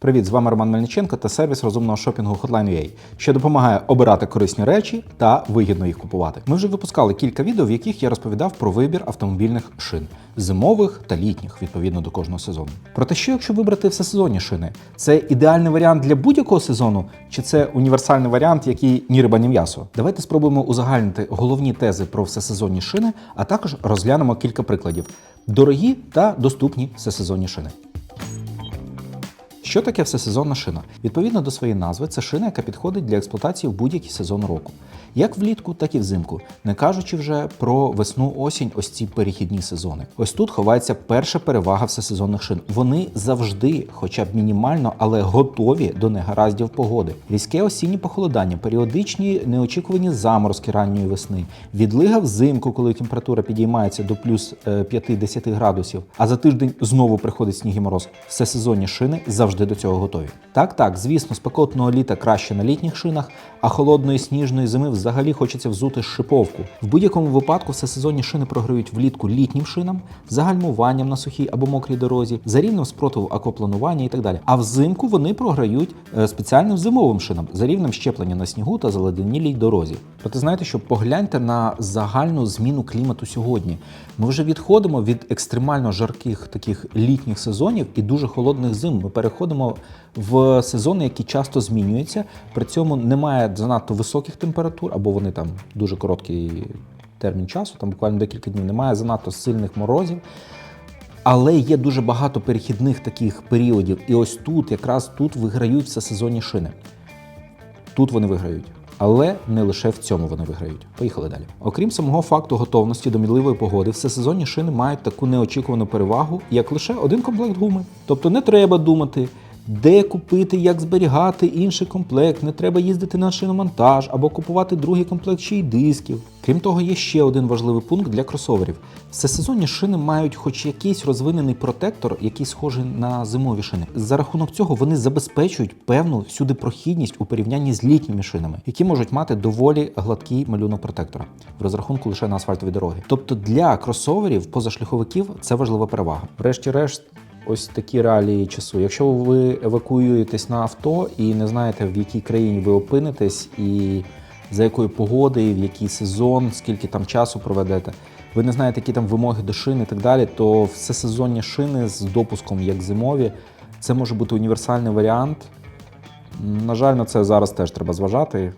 Привіт, з вами Роман Мельниченко та сервіс розумного шопінгу Hotline.ua, що допомагає обирати корисні речі та вигідно їх купувати. Ми вже випускали кілька відео, в яких я розповідав про вибір автомобільних шин зимових та літніх відповідно до кожного сезону. Проте, що якщо вибрати всесезонні шини, це ідеальний варіант для будь-якого сезону, чи це універсальний варіант, який ні риба, ні м'ясо? Давайте спробуємо узагальнити головні тези про всесезонні шини, а також розглянемо кілька прикладів: дорогі та доступні всесезонні шини. Що таке всесезонна шина? Відповідно до своєї назви, це шина, яка підходить для експлуатації в будь-який сезон року, як влітку, так і взимку, не кажучи вже про весну, осінь, ось ці перехідні сезони. Ось тут ховається перша перевага всесезонних шин. Вони завжди, хоча б мінімально, але готові до негараздів погоди. Різке осіннє похолодання, періодичні неочікувані заморозки ранньої весни, відлига взимку, коли температура підіймається до плюс е, 5-10 градусів, а за тиждень знову приходить сніг і мороз. Всесезонні шини завжди до цього готові. Так, так, звісно, спекотного літа краще на літніх шинах, а холодної сніжної зими взагалі хочеться взути шиповку. В будь-якому випадку всесезонні шини програють влітку літнім шинам, за гальмуванням на сухій або мокрій дорозі, за рівнем спротиву аквапланування і так далі. А взимку вони програють е, спеціальним зимовим шинам за рівнем щеплення на снігу та заледенілій дорозі. Проте знаєте, що погляньте на загальну зміну клімату сьогодні. Ми вже відходимо від екстремально жарких таких літніх сезонів і дуже холодних зим. Ми переходимо в сезони, які часто змінюються. При цьому немає занадто високих температур, або вони там дуже короткий термін часу, там буквально декілька днів. Немає занадто сильних морозів. Але є дуже багато перехідних таких періодів. І ось тут, якраз тут виграють всесезонні шини. Тут вони виграють. Але не лише в цьому вони виграють. Поїхали далі. Окрім самого факту готовності до мідливої погоди, всесезонні шини мають таку неочікувану перевагу, як лише один комплект гуми. Тобто не треба думати, де купити, як зберігати інший комплект, не треба їздити на шиномонтаж або купувати другий комплект ще дисків. Крім того, є ще один важливий пункт для кросоверів. Всесезонні шини мають хоч якийсь розвинений протектор, який схожий на зимові шини. За рахунок цього вони забезпечують певну всюди прохідність у порівнянні з літніми шинами, які можуть мати доволі гладкий малюнок протектора в розрахунку лише на асфальтові дороги. Тобто для кросоверів, позашляховиків це важлива перевага. Врешті-решт, ось такі реалії часу. Якщо ви евакуюєтесь на авто і не знаєте, в якій країні ви опинитесь, і за якої погоди, в який сезон, скільки там часу проведете, ви не знаєте, які там вимоги до шин і так далі, то всесезонні шини з допуском, як зимові, це може бути універсальний варіант. На жаль, на це зараз теж треба зважати,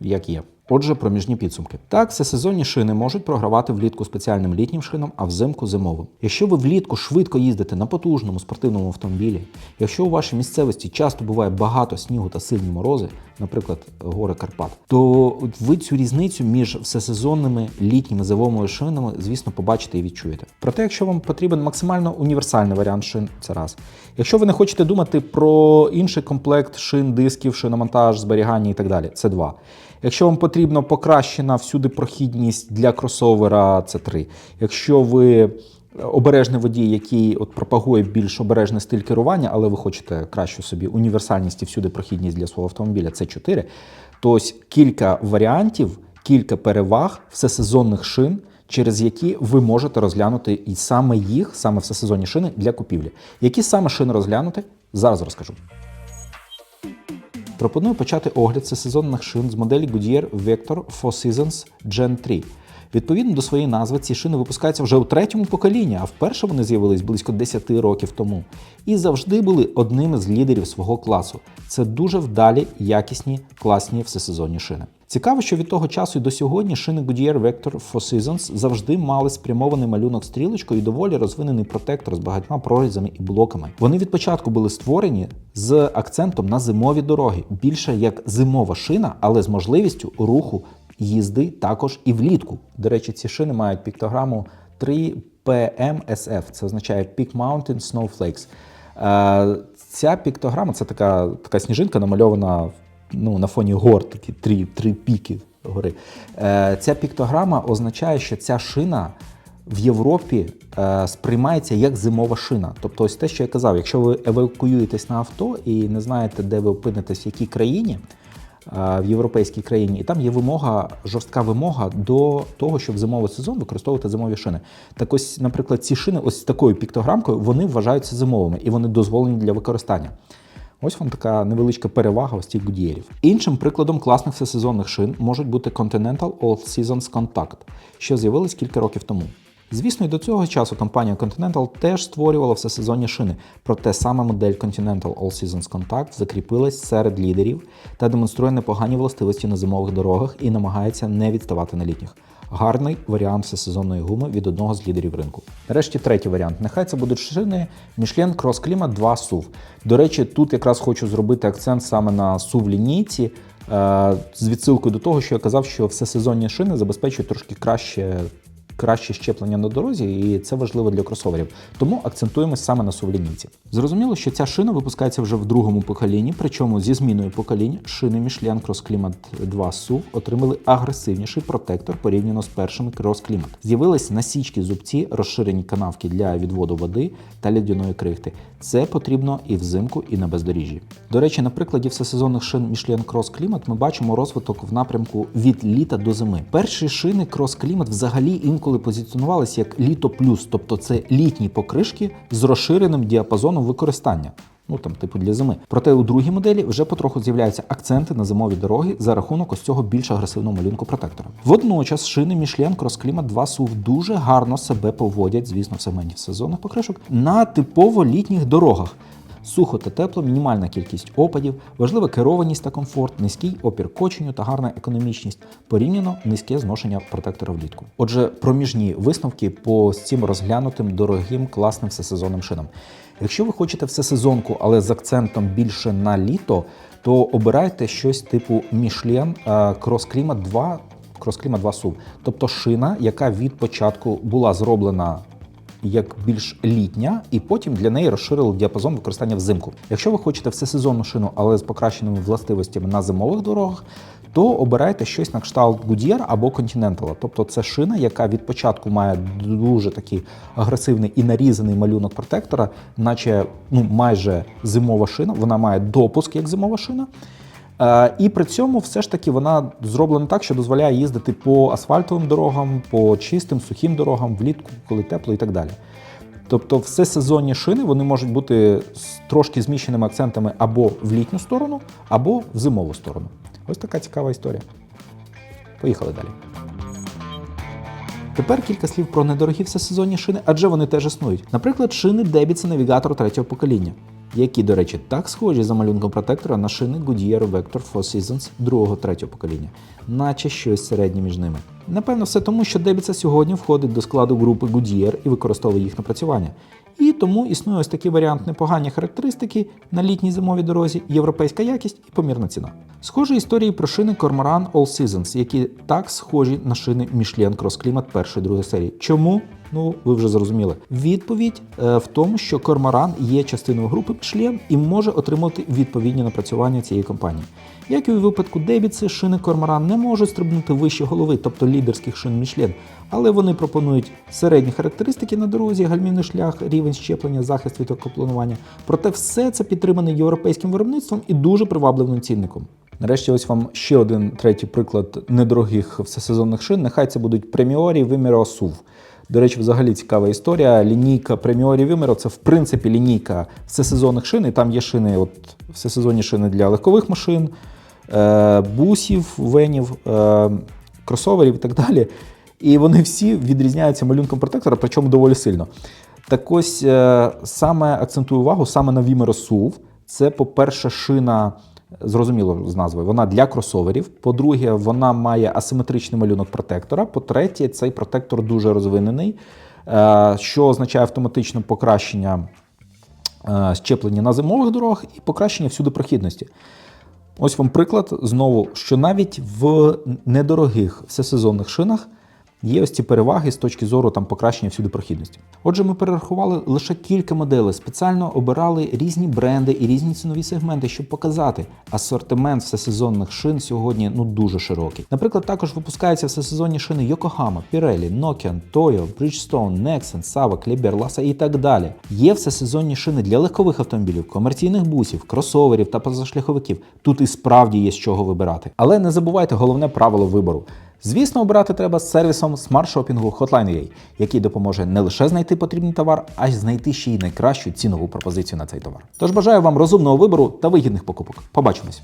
як є. Отже, проміжні підсумки. Так, всесезонні шини можуть програвати влітку спеціальним літнім шинам, а взимку зимовим. Якщо ви влітку швидко їздите на потужному спортивному автомобілі, якщо у вашій місцевості часто буває багато снігу та сильні морози, наприклад, гори Карпат, то ви цю різницю між всесезонними літніми зимовими шинами, звісно, побачите і відчуєте. Проте, якщо вам потрібен максимально універсальний варіант шин, це раз. Якщо ви не хочете думати про інший комплект шин, дисків, шиномонтаж, зберігання і так далі, це два. Якщо вам потрібно покращена всюди прохідність для кросовера, це 3. Якщо ви обережний водій, який от пропагує більш обережний стиль керування, але ви хочете кращу собі універсальність і всюди прохідність для свого автомобіля, це 4. То ось кілька варіантів, кілька переваг всесезонних шин. Через які ви можете розглянути і саме їх, саме всесезонні шини для купівлі. Які саме шини розглянути, зараз розкажу. Пропоную почати огляд всесезонних шин з моделі Goodyear Vector 4 Seasons Gen 3. Відповідно до своєї назви, ці шини випускаються вже у третьому поколінні, а вперше вони з'явились близько 10 років тому. І завжди були одним з лідерів свого класу. Це дуже вдалі, якісні, класні всесезонні шини. Цікаво, що від того часу і до сьогодні шини Goodyear Vector Four Seasons завжди мали спрямований малюнок стрілочкою і доволі розвинений протектор з багатьма прорізами і блоками. Вони від початку були створені з акцентом на зимові дороги, більше як зимова шина, але з можливістю руху їзди також і влітку. До речі, ці шини мають піктограму 3PMSF, це означає Peak Mountain Snowflakes. Е, Ця піктограма це така, така сніжинка, намальована ну, на фоні гор, такі три, три піки гори. Е, Ця піктограма означає, що ця шина в Європі е, сприймається як зимова шина. Тобто, ось те, що я казав, якщо ви евакуюєтесь на авто і не знаєте, де ви опинитесь, в якій країні. В європейській країні, і там є вимога, жорстка вимога до того, щоб зимовий сезон використовувати зимові шини. Так ось, наприклад, ці шини, ось такою піктограмкою, вони вважаються зимовими і вони дозволені для використання. Ось вам така невеличка перевага ось цих Goodyearів. Іншим прикладом класних всесезонних шин можуть бути Continental All Seasons Contact, що з'явились кілька років тому. Звісно, і до цього часу компанія Continental теж створювала всесезонні шини, проте саме модель Continental All Seasons Contact закріпилась серед лідерів та демонструє непогані властивості на зимових дорогах і намагається не відставати на літніх. Гарний варіант всесезонної гуми від одного з лідерів ринку. Нарешті третій варіант. Нехай це будуть шини Michelin Cross Climat 2 SUV. До речі, тут якраз хочу зробити акцент саме на SUV лінійці. е, З відсилкою до того, що я казав, що всесезонні шини забезпечують трошки краще краще щеплення на дорозі, і це важливо для кросоверів. Тому акцентуємось саме на сувлінійці. Зрозуміло, що ця шина випускається вже в другому поколінні, причому зі зміною поколінь шини Michelin Cross Climat 2 SUV отримали агресивніший протектор порівняно з першими Cross Climat. З'явились насічки зубці, розширені канавки для відводу води та лядяної крихти. Це потрібно і взимку, і на бездоріжжі. До речі, на прикладі всесезонних шин Michelin Cross Climat ми бачимо розвиток в напрямку від літа до зими. Перші шини Cross Climat взагалі інколи позиціонувалися як літо плюс, тобто це літні покришки з розширеним діапазоном використання. Ну там, типу, для зими. Проте у другій моделі вже потроху з'являються акценти на зимові дороги за рахунок ось цього більш агресивного малюнку протектора. Водночас шини Michelin Cross Climat 2 SUV дуже гарно себе поводять, звісно, в сегменті сезонних покришок на типово літніх дорогах. Сухо та тепло, мінімальна кількість опадів, важлива керованість та комфорт, низький опір коченню та гарна економічність, порівняно низьке зношення протектора влітку. Отже, проміжні висновки по цим розглянутим дорогим класним всесезонним шинам. Якщо ви хочете всесезонку, але з акцентом більше на літо, то обирайте щось типу е, Cross Climat 2 Cross Climat 2 SUV. тобто шина, яка від початку була зроблена як більш літня, і потім для неї розширили діапазон використання взимку. Якщо ви хочете всесезонну шину, але з покращеними властивостями на зимових дорогах, то обирайте щось на кшталт Goodyear або Continental. Тобто це шина, яка від початку має дуже такий агресивний і нарізаний малюнок протектора, наче ну майже зимова шина. Вона має допуск як зимова шина. Е, І при цьому все ж таки вона зроблена так, що дозволяє їздити по асфальтовим дорогам, по чистим, сухим дорогам, влітку, коли тепло і так далі. Тобто, все сезонні шини вони можуть бути з трошки зміщеними акцентами або в літню сторону, або в зимову сторону. Ось така цікава історія. Поїхали далі. Тепер кілька слів про недорогі всесезонні шини, адже вони теж існують. Наприклад, шини Debice Navigator третього покоління, які, до речі, так схожі за малюнком протектора на шини Goodyear Vector 4 Seasons другого третього покоління, наче щось середнє між ними. Напевно, все тому, що Дебіса сьогодні входить до складу групи Goodyear і використовує їх напрацювання. І тому існує ось такий варіант непогані характеристики на літній зимовій дорозі, європейська якість і помірна ціна. Схожі історії про шини Cormoran All Seasons, які так схожі на шини Michelin Cross Climat першої другої серії. Чому? Ну, ви вже зрозуміли. Відповідь е, в тому, що Корморан є частиною групи Michelin і може отримати відповідні напрацювання цієї компанії. Як і у випадку Дебіці, шини Корморан не можуть стрибнути вище голови, тобто лідерських шин Michelin, але вони пропонують середні характеристики на дорозі, гальмівний шлях, рівень щеплення, захист від окопланування. Проте все це підтримане європейським виробництвом і дуже привабливим цінником. Нарешті, ось вам ще один третій приклад недорогих всесезонних шин. Нехай це будуть преміорі Vimero SUV. До речі, взагалі цікава історія. Лінійка преміорі Vimero – це в принципі лінійка всесезонних шин. І там є шини, от всесезонні шини для легкових машин, бусів, венів, е, кросоверів і так далі. І вони всі відрізняються малюнком протектора, причому доволі сильно. Так ось е, саме акцентую увагу саме на Vimero SUV. Це, по-перше, шина. Зрозуміло з назвою, вона для кросоверів. По-друге, вона має асиметричний малюнок протектора. По-третє, цей протектор дуже розвинений, е, що означає автоматичне покращення е, щеплення на зимових дорогах і покращення всюди прохідності. Ось вам приклад знову, що навіть в недорогих всесезонних шинах Є ось ці переваги з точки зору там покращення всюди прохідності. Отже, ми перерахували лише кілька моделей, спеціально обирали різні бренди і різні цінові сегменти, щоб показати. Асортимент всесезонних шин сьогодні ну дуже широкий. Наприклад, також випускаються всесезонні шини Yokohama, Pirelli, Nokian, Toyo, Bridgestone, Nexen, Sava, Kleber, Lassa і так далі. Є всесезонні шини для легкових автомобілів, комерційних бусів, кросоверів та позашляховиків. Тут і справді є з чого вибирати. Але не забувайте головне правило вибору. Звісно, обирати треба з сервісом смарт-шопінгу Hotline.ua, який допоможе не лише знайти потрібний товар, а й знайти ще й найкращу цінову пропозицію на цей товар. Тож бажаю вам розумного вибору та вигідних покупок. Побачимось!